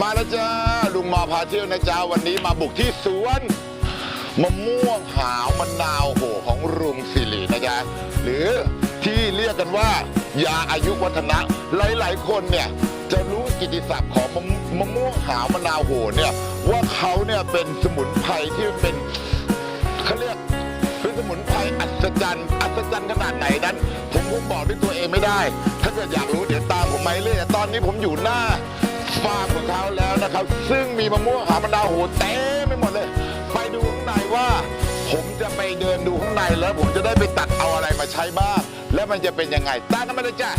มาแล้วจ้าลุงมอพาเที่ยวนะจ้าวันนี้มาบุกที่สวนมะม่วงหาวมะนาวโหของลุงสิรินะจ๊ะหรือที่เรียกกันว่า ยาอายุวัฒนะหลาย ๆ คนเนี่ยจะรู้กิติศัพท์ของมะมะม่วงหาวมะนาวโหเนี่ยว่าเขาเนี่ยเป็นสมุนไพรที่เป็นเขาเรียกเป็นสมุนไพรอัศจรรย์อัศจรรย์ขนาดไหนนั้น ผมคงบอกด้วยตัวเองไม่ได้ ถ้าเกิดอยากรู้เดี๋ยวตามผมไปเลยตอนนี้ผมอยู่หน้า ฟาร์มของเขาแล้วนะครับ ซึ่งมีมะม่วงหามะนาวโหเต็มไปหมดเลย ไปดูข้างในว่า ผมจะไปเดินดูข้างในแล้ว ผมจะได้ไปตัดเอาอะไรมาใช้บ้าง แล้วมันจะเป็นยังไงตามกันมาเลยจ้ะ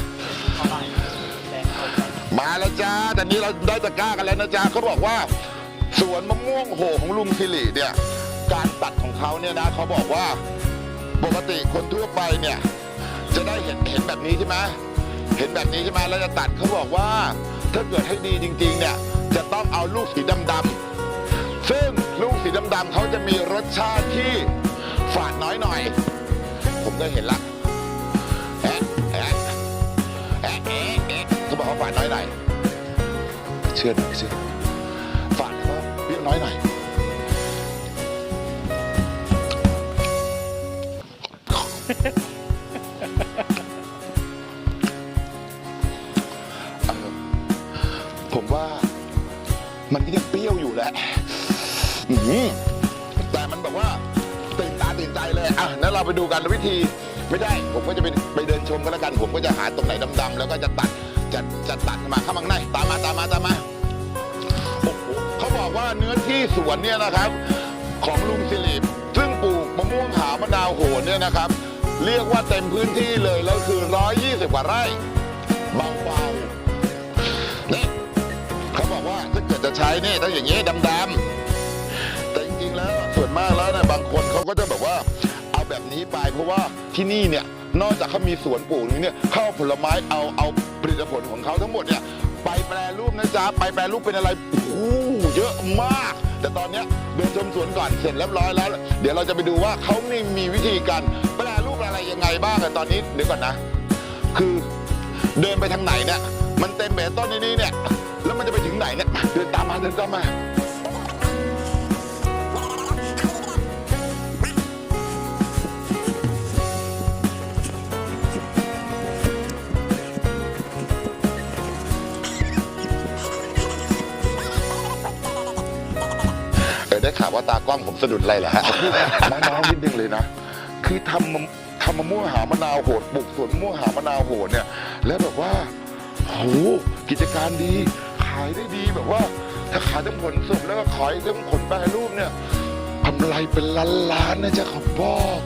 มาแล้วจ้าแต่นี้เราได้ตะกร้ากันแล้วนะจ๊ะเขาบอกว่า สวนมะม่วงโหของลุงสิริเนี่ย การตัดของเขาเนี่ยนะเขาบอกว่าปกติคนทั่วไปเนี่ยจะได้เห็นเห็นแบบนี้ใช่ไหมเห็นแบบนี้ใช่ไหมแล้วจะตัดเขาบอกว่า ถ้าเกิดให้ดีจริงๆเนี่ยจะต้องเอาลูกสีดำๆซึ่งลูกสีดำๆเขาจะมีรสชาติที่ฝาดน้อยหน่อย ผมก็เห็นละแอะแอะแอะแอะแอะเขาบอกว่าฝาดน้อยหน่อยเชื่อหน่อยเชื่อฝาดแล้วเปรี้ยวน้อยหน่อยเออ ผมว่ามันก็ยังเปรี้ยวอยู่แหละอื้อหือแต่มันแบบว่าตื่นตาตื่นใจเลย อะนั้นเราไปดูกันวิธีไม่ได้ ผมก็จะไปไปเดินชมกันแล้วกัน ผมก็จะหาตรงไหนดำๆแล้วก็จะตัดจะจะตัดมาเข้ามาข้างในตามมาตามมาตามมาโอ้โหเขาบอกว่าเนื้อที่สวนเนี่ยนะครับ ของลุงสิริซึ่งปลูกมะม่วงหาวมะนาวโหนเนี่ยนะครับ เรียกว่าเต็มพื้นที่เลยแล้วคือ 120 กว่าไร่เบา เกิดจะใช้นี่ต้องอย่างนี้ดำๆแต่จริงๆแล้วส่วนมากแล้วเนะบางคนเขาก็จะแบบว่าเอาแบบนี้ไปเพราะว่าที่นี่เนี่ยนอกจากเขามีสวนปลูกนี้เนี่ยเข้าวผลไม้เอาเอาผลิตผลของเขาทั้งหมดเนี่ยไปแปรรูปนะจ๊ะไปแปรรูปเป็นอะไรโอ้โหเยอะมาก แต่ตอนเนี้ยเดินชมสวนก่อนเสร็จเรียบร้อยแล้ว เดี๋ยวเราจะไปดูว่าเขานี่มีวิธีการแปรรูปอะไรยังไงบ้างอะตอนนี้เดี๋ยวก่อนนะ คือเดินไปทางไหนเนี่ยมันเต็มไปด้วยต้นนี้เนี่ย นจะไหนเนี่ยเดินตามมาเดินตามมาเออได้ข่าวว่าตากล้องผมสะดุดอะไรเหรอฮะน้องๆนิดนึงเลยนะ คือทำมะทำมะม่วงหามะนาวโหดปลูกสวนมะม่วงหามะนาวโหดเนี่ย แล้วแบบว่าโหกิจการดีายได้ดีแบบว่า ถ้าขายทั้งผลสดแล้วก็ขายทั้งผลแปรรูปเนี่ยกำไรเป็นล้านล้านนะจ๊ะขอบอก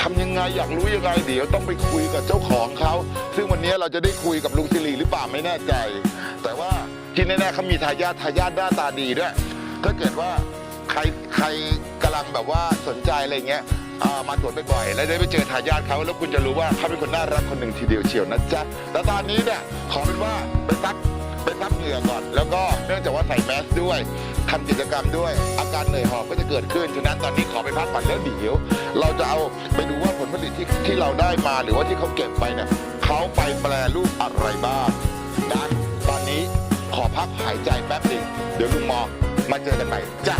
ทำยังไงอยากรู้ยังไงเดี๋ยวต้องไปคุยกับเจ้าของเขา ซึ่งวันนี้เราจะได้คุยกับลุงสิริหรือเปล่าไม่แน่ใจ แต่ว่าที่แน่ๆเขามีทายาททายาทหน้าตาดีด้วยถ้าเกิดว่าใครใครกำลังแบบว่าสนใจอะไรเงี้ยมาตรวจบ่อยๆแล้วได้ไปเจอทายาทเขาแล้วคุณจะรู้ว่าเขาเป็นคนน่ารักคนหนึ่งทีเดียวเชียวนะจ๊ะแต่ตอนนี้เนี่ยขอเป็นว่าไปซัก ไปพักเหงื่อก่อน แล้วก็เนื่องจากว่าใส่แมสด้วยทำกิจกรรมด้วย อาการเหนื่อยหอบก็จะเกิดขึ้น ฉะนั้นตอนนี้ขอไปพักผ่อนแล้วเดี๋ยวเราจะเอาไปดูว่าผลผลิตที่ที่เราได้มาหรือว่าที่เขาเก็บไปเนี่ยเขาไปแปลรูปอะไรบ้างนะตอนนี้ขอพักหายใจแป๊บหนึ่งเดี๋ยวลุงมอมาเจอกันใหม่จ้ะ